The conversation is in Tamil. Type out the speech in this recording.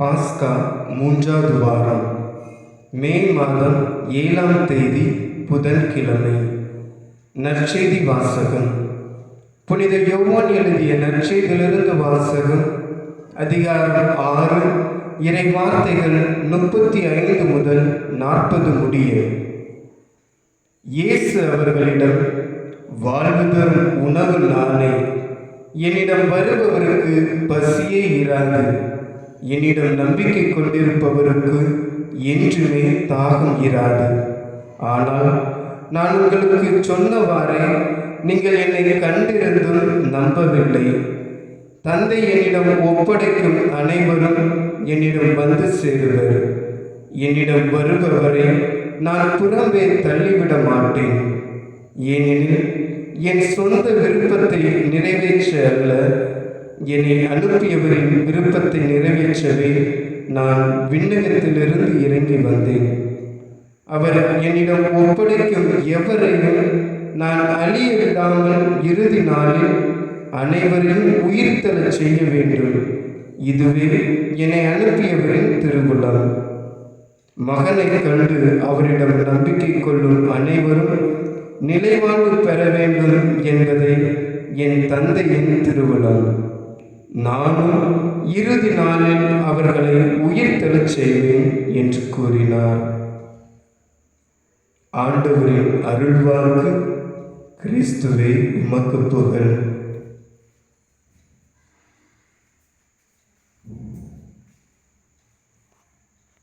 பாஸ்கா மூன்றாவது வாரம். மே மாதம் ஏழாம் தேதி புதன்கிழமை. நற்செய்தி வாசகம். புனித யோவான் எழுதிய நற்செய்தியிலிருந்து வாசகம் அதிகாரம் ஆறு இறை வார்த்தைகள் முப்பத்தி ஐந்து முதல் நாற்பது முடிய. இயேசு அவர்களிடம் வாழ்வு தரும் உணவு நானே. என்னிடம் வருபவருக்கு பசியே இராது. என்னிடம் நம்பிக்கை கொண்டிருப்பவருக்கு என்றுமே தாகம் இராது. ஆனால் நான் உங்களுக்கு சொன்னவாறே நீங்கள் என்னை கண்டிருந்தும் நம்பவில்லை. தந்தை என்னிடம் ஒப்படைக்கும் அனைவரும் என்னிடம் வந்து சேருவர். என்னிடம் வருபவரை நான் புறம்பே தள்ளிவிட மாட்டேன். ஏனெனில் என் சொந்த விருப்பத்தை நிறைவேற்ற அல்ல என்னை அனுப்பியவரின் விருப்பத்தை நிறைவேற்றவே நான் விண்ணகத்திலிருந்து இறங்கி வந்தேன். அவர் என்னிடம் ஒப்படைக்கும் எவரையும் நான் அழிய விடாமல் இறுதி நாளில் அனைவரையும் உயிர்த்தெழச் செய்ய வேண்டும். இதுவே என்னை அனுப்பியவரின் திருவிழா மகனை கண்டு அவரிடம் நம்பிக்கை கொள்ளும் அனைவரும் நிலைவாழ்வு பெற வேண்டும் என்பதை என் தந்தையின் திருவிழா நானும் இறுதி நாளில் அவர்களை உயிர்த்தெழச் செய்வேன் என்று கூறினார். ஆண்டவரின் அருள்வாக்கு கிறிஸ்துவை உமக்கு புகழ்.